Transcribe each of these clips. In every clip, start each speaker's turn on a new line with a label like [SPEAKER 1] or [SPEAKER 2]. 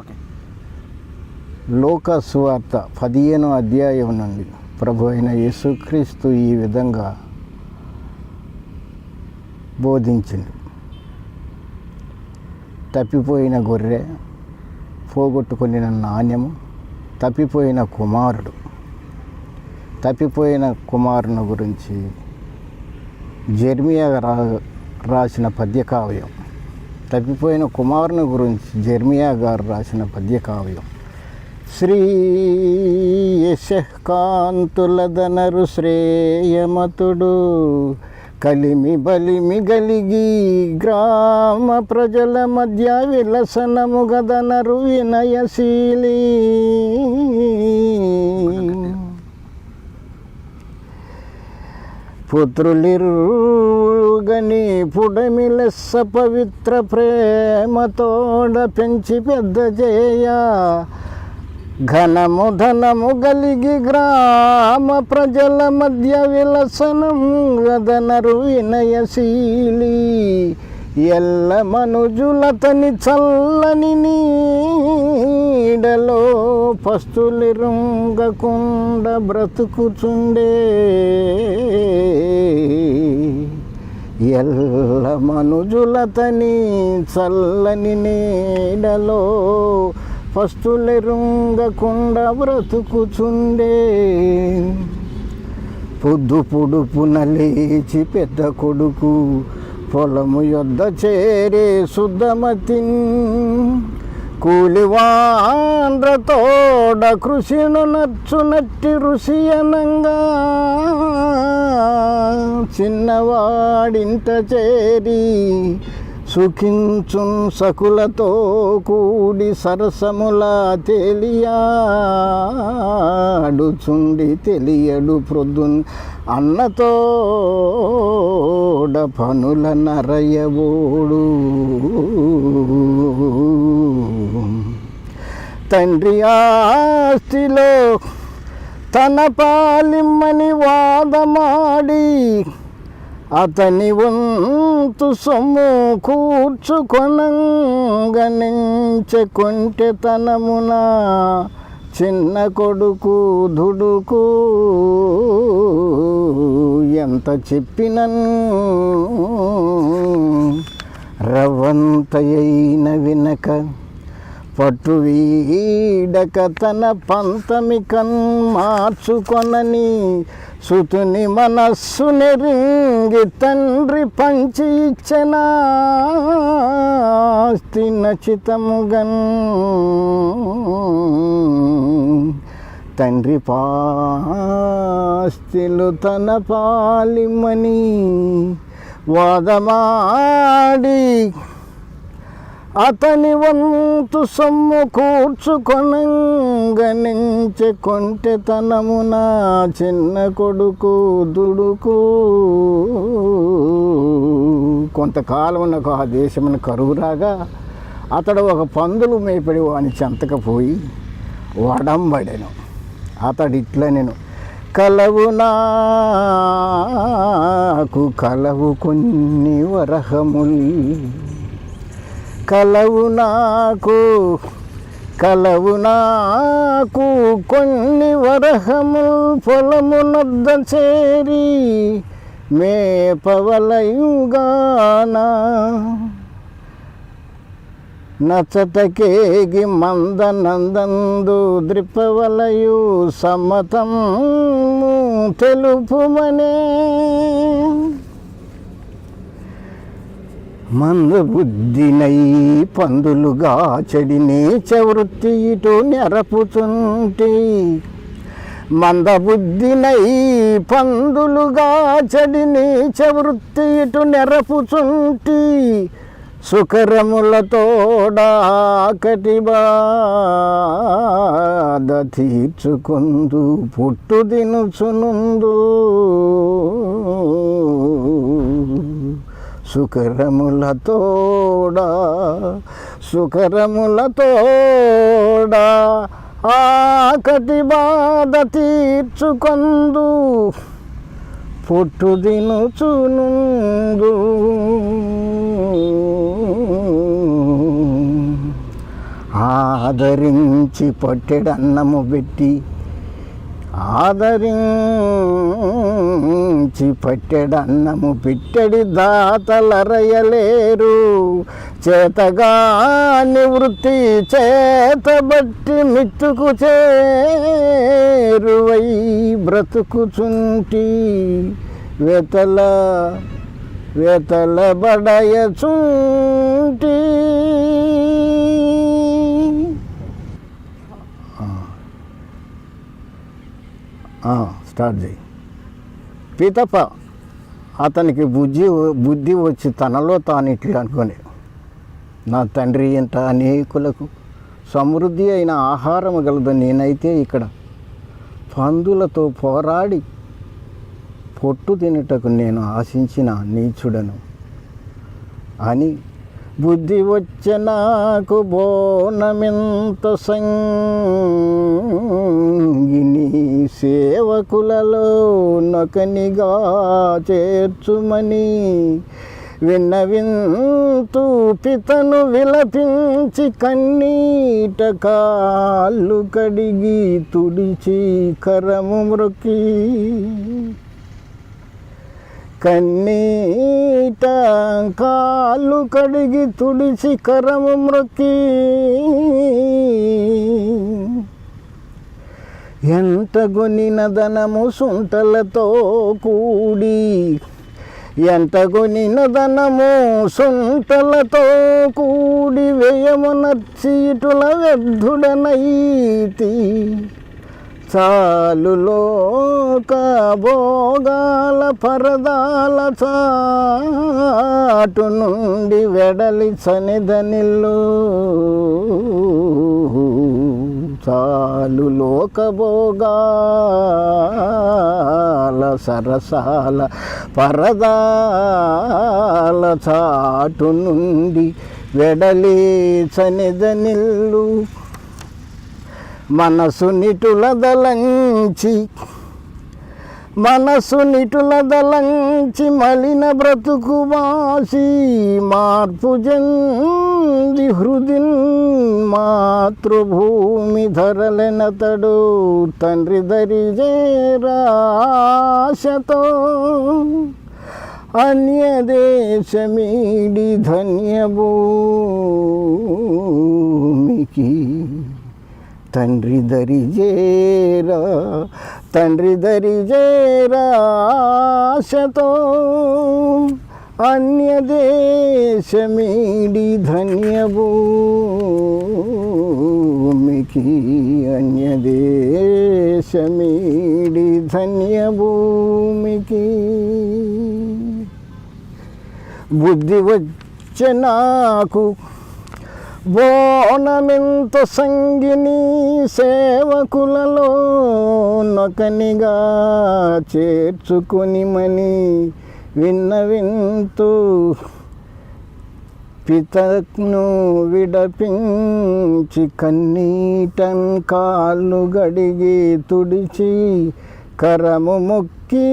[SPEAKER 1] Okay.
[SPEAKER 2] లోక సువార్త పదిహేను అధ్యాయం నుండి. ప్రభు అయిన యేసుక్రీస్తు ఈ విధంగా బోధించింది. తప్పిపోయిన గొర్రె పోగొట్టుకుని నాణ్యము తప్పిపోయిన కుమారుడు. తప్పిపోయిన కుమారుని గురించి జర్మియా రా రాసిన పద్యకావ్యం. తప్పిపోయిన కుమారుని గురించి జెర్మియా గారు రాసిన పద్యకావ్యం శ్రీ యశకాంతులదనరు శ్రేయమతుడు కలిమి బలిమి గలిగి గ్రామ ప్రజల మధ్య విలసనము గదనరు వినయశీలి పుత్రులిరుగని పుడమి పుడమిలెస్స పవిత్ర ప్రేమతోడ పెంచి పెద్ద చేయ. ఘనము ధనము గలిగి గ్రామ ప్రజల మధ్య విలసనం గదనరు వినయశీలి ఎల్ల మనుజులతని చల్లని నీడలో పస్తులిరుంగకుండ బ్రతుకుచుండే. ఎల్ల మనుజులతని చల్లని నీడలో పస్తులెరుంగకుండ బ్రతుకుచుండే. పొద్దు పొడుపున లేచి పెద్ద కొడుకు పొలము యొద్ద చేరే శుద్ధమతిన్. కూలివాండ్రతోడ కృషిను నచ్చునట్టి ఋషియనంగా. చిన్నవాడింట చేరి సుఖించున్ సకులతో కూడి సరసముల తెలియాడుచుండి తెలియడు ప్రొద్దున్ అన్నతోడ పనుల నరయవోడు. తండ్రి ఆస్తిలో తన పాలిమ్మని వాదమాడి అతని వంతు సొమ్ము కూర్చుకొనంగనించె కొంటెతనమున చిన్న కొడుకు దుడుకు ఎంత చెప్పినన్? రవంతయైన వినక పట్టు వీడక తన పంతమికన్ మార్చుకొనని సుతుని మనస్సు నెరింగి తండ్రి పంచి ఇచ్చనా నచితముగన్ తండ్రి పాస్తిలు తన పాలిమని వాదమాడి అతని వంతు సొమ్ము కూర్చుకొనంగనించె కొంటెతనమున చిన్న కొడుకు దుడుకు. కొంతకాలం నాకు ఆ దేశమున కరువు రాగా అతడు ఒక పందులు మేపడి వాని చెంతకపోయి వడంబడెను. అతడు ఇట్లా నేను కలవు నాకు కలవు కొన్ని వరహములు కలవు నాకు కలవు నాకు కొన్ని వరహము పొలమునొద్ద చేరి మేపవలయుగానా. నచటకేగి మంద నందందు ద్రిపవలయు సమతం తెలుపుమనే. మందబుద్ధినై పందులుగా చెడినే చవృత్తి ఇటు నెరపుచుంటి. మందబుద్ధినై పందులుగా చెడిని చవృత్తి ఇటు నెరపుచుంటి. సుకరములతోడాకటి బాధ తీర్చుకుందు పుట్టు దినుచునుందు సుకరములతోడా సుకరములతోడా ఆకటి బాధ తీర్చుకొందు పుట్టు దినుచునుందు ఆదరించి పొట్టెడన్నము పెట్టి ఆదరించి పట్టెడన్నము పిట్టెడి దాతలరయలేరు. చేతగా నివృత్తి చేతబట్టి మిత్తుకు చేరువై బ్రతుకుచుంటి. వేతల వేతల బడయచుంటి. స్టార్ట్ చేయి. పీతప్ప అతనికి బుద్ధి బుద్ధి వచ్చి తనలో తాను ఇట్లా అనుకొని నా తండ్రి ఇంట అనేకులకు సమృద్ధి అయిన ఆహారం గలదు నేనైతే ఇక్కడ పందులతో పోరాడి పొట్టు తినుటకు నేను ఆశించిన నీచుడను అని బుద్ధి వచ్చే నాకు బోనమెంత సంగిని సేవకులలో నొకనిగా చేర్చుమని విన్నవింతు పితను విలపించి కన్నీట కాళ్ళు కడిగి తుడిచి కరము మ్రొక్కి కన్నీట కాళ్ళు కడిగి తుడిచి కరము మ్రొక్కి. ఎంత గొనిన ధనము సుంటలతో కూడి ఎంత గొనిన ధనము సుంటలతో కూడి వ్యయమునర్చి ఇటుల వ్యర్థుడనైతి. చాలు లోక భోగాల పరదాల చాటు నుండి వెడలి సనిధనిల్లు చాలు లోక భోగాల సరసాల పరదాల చాటు నుండి వెడలి సనిధనిల్లు మనసు నిటులదలంచి మనసు నిటులదలంచి మలిన బ్రతుకు వాసి మార్పు జంది హృదిన్ మాతృభూమి ధరలెనతడు తండ్రి దరి చేరాశతో అన్యదేశమీడి ధన్యభూమికి తండ్రి దరి చేరా తండ్రి దరి చేరా ఆశతో అన్యదేశమీడి ధన్యభూమికి అన్యదేశమీడి ధన్యభూమికి బుద్ధి వచ్చ నాకు బోనమెంత సంగిని సేవకులలో నొకనిగా చేర్చుకుని మని విన్నవింతు పితను విడపించి కన్నీటన్ కాళ్ళు గడిగి తుడిచి కరము మొక్కి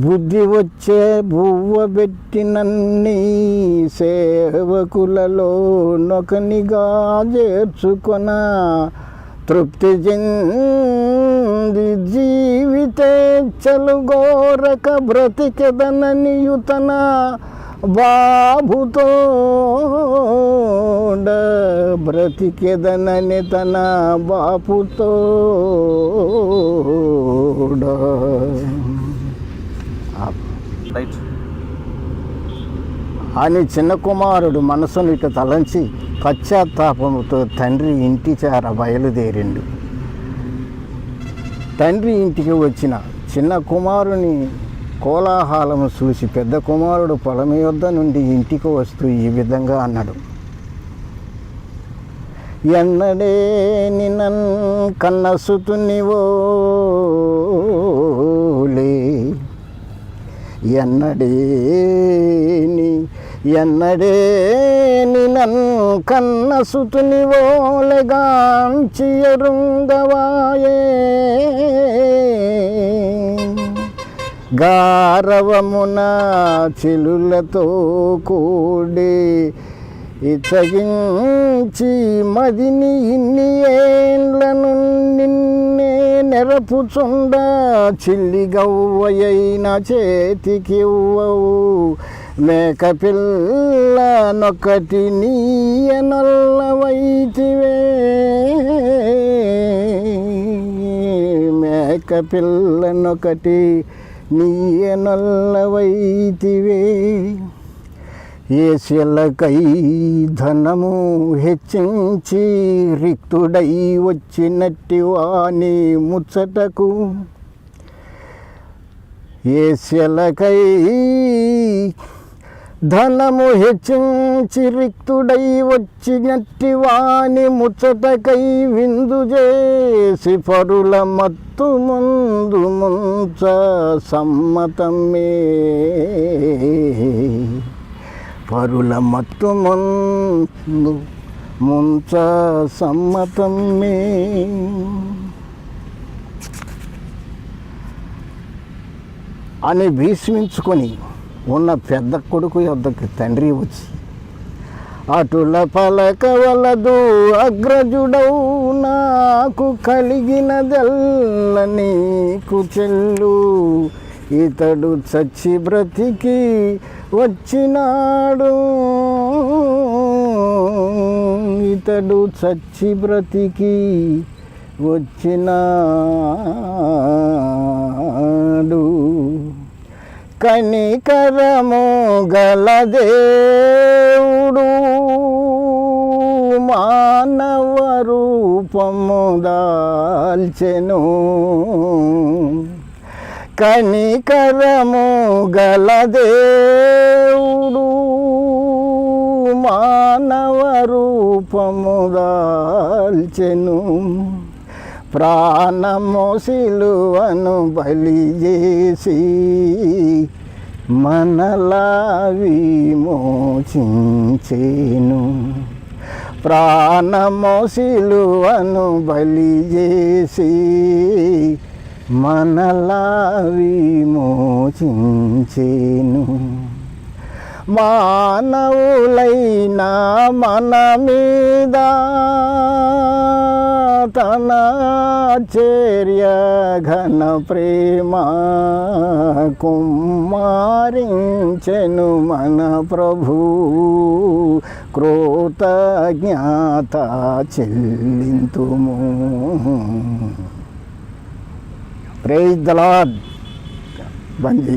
[SPEAKER 2] బుద్ధి వచ్చే బువ్వ పెట్టినన్ని సేవకులలో నొకనిగా చేర్చుకొన తృప్తి చెంది జీవితే గోరక బ్రతికెదననియుతన బాబుతో బ్రతికెదనని తన బాపుతో
[SPEAKER 1] రైట్
[SPEAKER 2] అని చిన్న కుమారుడు మనసును ఇటు తలంచి పశ్చాత్తాపముతో తండ్రి ఇంటి చేర బయలుదేరిండు. తండ్రి ఇంటికి వచ్చిన చిన్న కుమారుని కోలాహలము చూసి పెద్ద కుమారుడు పొలం యొద్ద నుండి ఇంటికి వస్తూ ఈ విధంగా అన్నాడు. ఎన్నడే నినన్ కన్నసుతునివో ఎన్నడేని ఎన్నడేని నన్ను కన్న సుతుని ఓలెగాంచి ఎరుంగవాయే. గారవమున చెలులతో కూడి ఇచ్చగించి మదిని ఇన్ని ఏళ్ళను నిన్నే నెరపుచుండ చిల్లి గవ్వయైన చేతికివ్వవు మేక పిల్ల నొక్కటి నీయనొల్లవైతివే మేక పిల్లనొకటి నీయనొల్లవైతివే ఏసెలకై ధనము హెచ్చించి రిక్తుడై వచ్చినట్టి వాని ముచ్చటకు? ఏసెలకై ధనము హెచ్చించి రిక్తుడై వచ్చినట్టి వాని ముచ్చటకై విందు చేసి పరుల మత్తు ముందు ముంచ సమ్మతమే. పరుల మత్తుమందు ముంచ సమ్మతమే అని భీష్మించుకొని ఉన్న పెద్ద కొడుకు యొద్దకు తండ్రి వచ్చి అటుల పలక వలదు అగ్రజుడవు నాకు కలిగినదల్ల నీకు చెల్లు. ఇతడు చచ్చి బ్రతికి వచ్చినాడు. ఇతడు చచ్చి బ్రతికి వచ్చినాడు. కనికరము గల దేవుడు మానవ రూపము దాల్చెను. కనికరము గల దేవుడు మానవ రూపము దాల్చెను. ప్రాణము సిలువను బలి చేసి మనలా విమోచించేను ప్రాణము సిలువను బలి చేసి మనలా విమోచించేను మానవులైన మన మీద తన చర్య ఘన ప్రేమ కుమారించెను మన ప్రభు. కృతజ్ఞత చెల్లింతుము. ప్రేజ్ దలాడ్ లార్డ్ బందీ